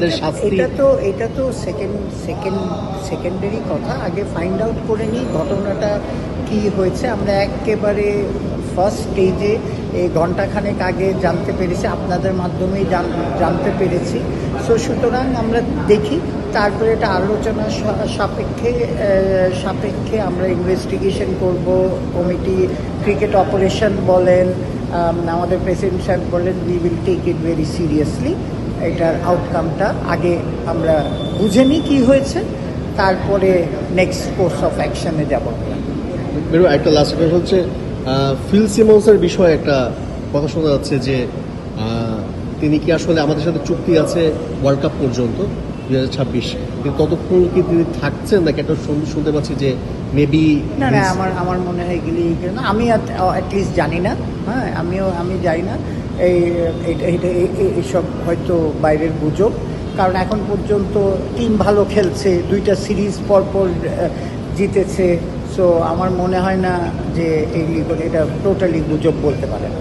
তাদের এটা- শাস্তি। এটা তো এটা তো সেকেন্ড সেকেন্ড সেকেন্ডারি কথা। আগে ফাইন্ড আউট করে নিই ঘটনাটা কি হয়েছে। আমরা একেবারে ফার্স্ট স্টেজে এই ঘন্টাখানেক আগে জানতে পেরেছি আপনাদের মাধ্যমেই জান- জানতে পেরেছি। সো সুতরাং আমরা দেখি তারপরে এটা আলোচনা সাপেক্ষে সাপেক্ষে আমরা ইনভেস্টিগেশন করব। কমিটি ক্রিকেট অপারেশন বলেন আমাদের প্রেসিডেন্ট সাহেব বলেন we will take it very seriously এটার আউটকামটা আগে আমরা বুঝে নিই কী হয়েছে তারপরে নেক্সট কোর্স অফ অ্যাকশনে যাব। একটা লাস্ট কোয়েশ্চন হচ্ছে ফিল সিমন্সের বিষয়ে একটা কথা শোনা যাচ্ছে যে তিনি কি আসলে আমাদের সাথে চুক্তি আছে ওয়ার্ল্ড কাপ পর্যন্ত দুই হাজার ছাব্বিশ? কিন্তু ততক্ষণ কি তিনি থাকছেন নাকি একটা শুন- শুনতে পাচ্ছি যে মেবি না না আমার আমার মনে হয় এগুলি আমি অ্যাটলিস্ট জানি না হ্যাঁ আমিও আমি জানি না। এই এইসব হয়তো বাইরের গুজব। কারণ এখন পর্যন্ত টিম ভালো খেলছে, দুইটা সিরিজ পরপর পর জিতেছে। সো আমার মনে হয় না যে এই এটা টোটালি গুজব বলতে পারেন